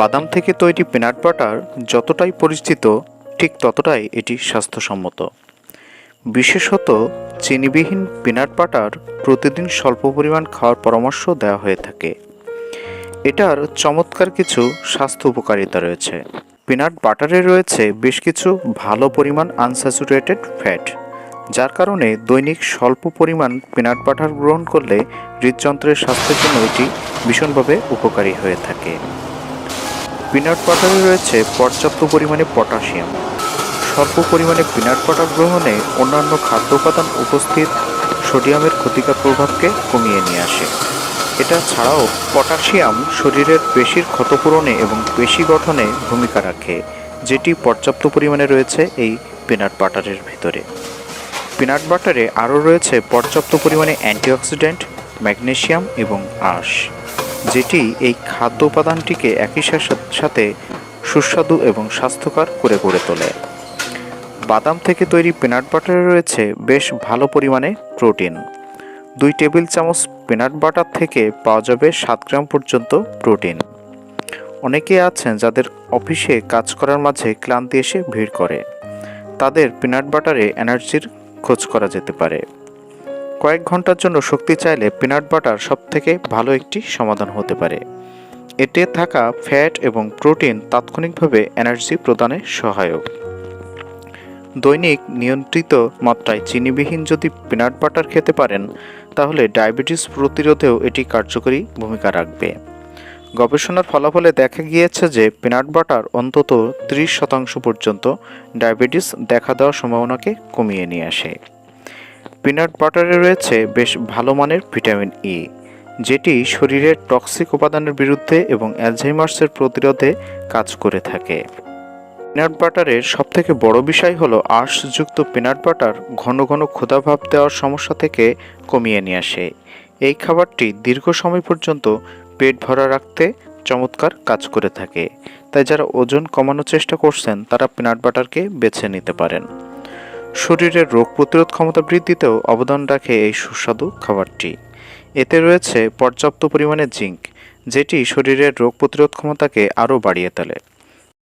বাদাম থেকে তৈরি পিনাট বাটার যতটাই পরিচিত, ঠিক ততটাই এটি স্বাস্থ্যসম্মত। বিশেষত, চিনিবিহীন পিনাট বাটার প্রতিদিন স্বল্প পরিমাণ খাওয়ার পরামর্শ দেওয়া হয়ে থাকে। এটার চমৎকার কিছু স্বাস্থ্য উপকারিতা রয়েছে। পিনাট বাটারে রয়েছে বেশ কিছু ভালো পরিমাণ আনস্যাচুরেটেড ফ্যাট যার কারণে দৈনিক স্বল্প পরিমাণ পিনাট বাটার গ্রহণ করলে হৃদযন্ত্রের স্বাস্থ্যের জন্য এটি ভীষণভাবে উপকারী হয়ে থাকে। পিনাট বাটারে রয়েছে পর্যাপ্ত পরিমাণে পটাশিয়াম। স্বল্প পরিমাণে পিনাট বাটার গ্রহণে অন্যান্য খাদ্য উপাদান উপস্থিত সোডিয়ামের ক্ষতিকর প্রভাবকে কমিয়ে নিয়ে আসে। এটা ছাড়াও পটাশিয়াম শরীরের পেশির ক্ষতপূরণে এবং পেশি গঠনে ভূমিকা রাখে, যেটি পর্যাপ্ত পরিমাণে রয়েছে এই পিনাট বাটারের ভিতরে। পিনাট বাটারে আরও রয়েছে পর্যাপ্ত পরিমাণে অ্যান্টিঅক্সিডেন্ট, ম্যাগনেসিয়াম এবং আঁশ। যেটি এই খাদ্য উপাদানটিকে একই সাথে সুস্বাদু এবং স্বাস্থ্যকর করে গড়ে তোলে। বাদাম থেকে তৈরি পিনাট বাটারে রয়েছে বেশ ভালো পরিমাণে প্রোটিন দুই টেবিল চামচ পিনাট বাটার থেকে পাওয়া যাবে সাত গ্রাম পর্যন্ত প্রোটিন অনেকে আছেন যাদের অফিসে কাজ করার মাঝে ক্লান্তি এসে ভিড় করে। তাদের পিনাট বাটারে এনার্জির খোঁজ করা যেতে পারে। কয়েক ঘণ্টার জন্য শক্তি চাইলে পিনাট বাটার সবথেকে ভালো একটি সমাধান হতে পারে। এতে থাকা ফ্যাট এবং প্রোটিন তাৎক্ষণিকভাবে এনার্জি প্রদানে সহায়ক। দৈনিক নিয়ন্ত্রিত মাত্রায় চিনিবিহীন যদি পিনাট বাটার খেতে পারেন, তাহলে ডায়াবেটিস প্রতিরোধেও এটি কার্যকরী ভূমিকা রাখবে। গবেষণার ফলাফলে দেখা গিয়েছে যে পিনাট বাটার অন্তত ত্রিশ শতাংশ পর্যন্ত ডায়াবেটিস দেখা দেওয়ার সম্ভাবনাকে কমিয়ে নিয়ে আসে। পিনাট বাটারে রয়েছে বেশ ভালো মানের ভিটামিন ই যেটি শরীরের টক্সিক উপাদানের বিরুদ্ধে এবং অ্যালঝাইমার্সের প্রতিরোধে কাজ করে থাকে। পিনাট বাটারের সবথেকে বড় বিষয় হলো আঁশযুক্ত পিনাট বাটার ঘন ঘন ক্ষুধাভাব দেওয়ার সমস্যা থেকে কমিয়ে নিয়ে আসে। এই খাবারটি দীর্ঘ সময় পর্যন্ত পেট ভরা রাখতে চমৎকার কাজ করে থাকে। তাই যারা ওজন কমানোর চেষ্টা করছেন, তারা পিনাট বাটারকে বেছে নিতে পারেন। শরীরের রোগ প্রতিরোধ ক্ষমতা বৃদ্ধিতেও অবদান রাখে এই সুস্বাদু খাবারটি। এতে রয়েছে পর্যাপ্ত পরিমাণে জিঙ্ক, যেটি শরীরের রোগ প্রতিরোধ ক্ষমতাকে আরও বাড়িয়ে তোলে।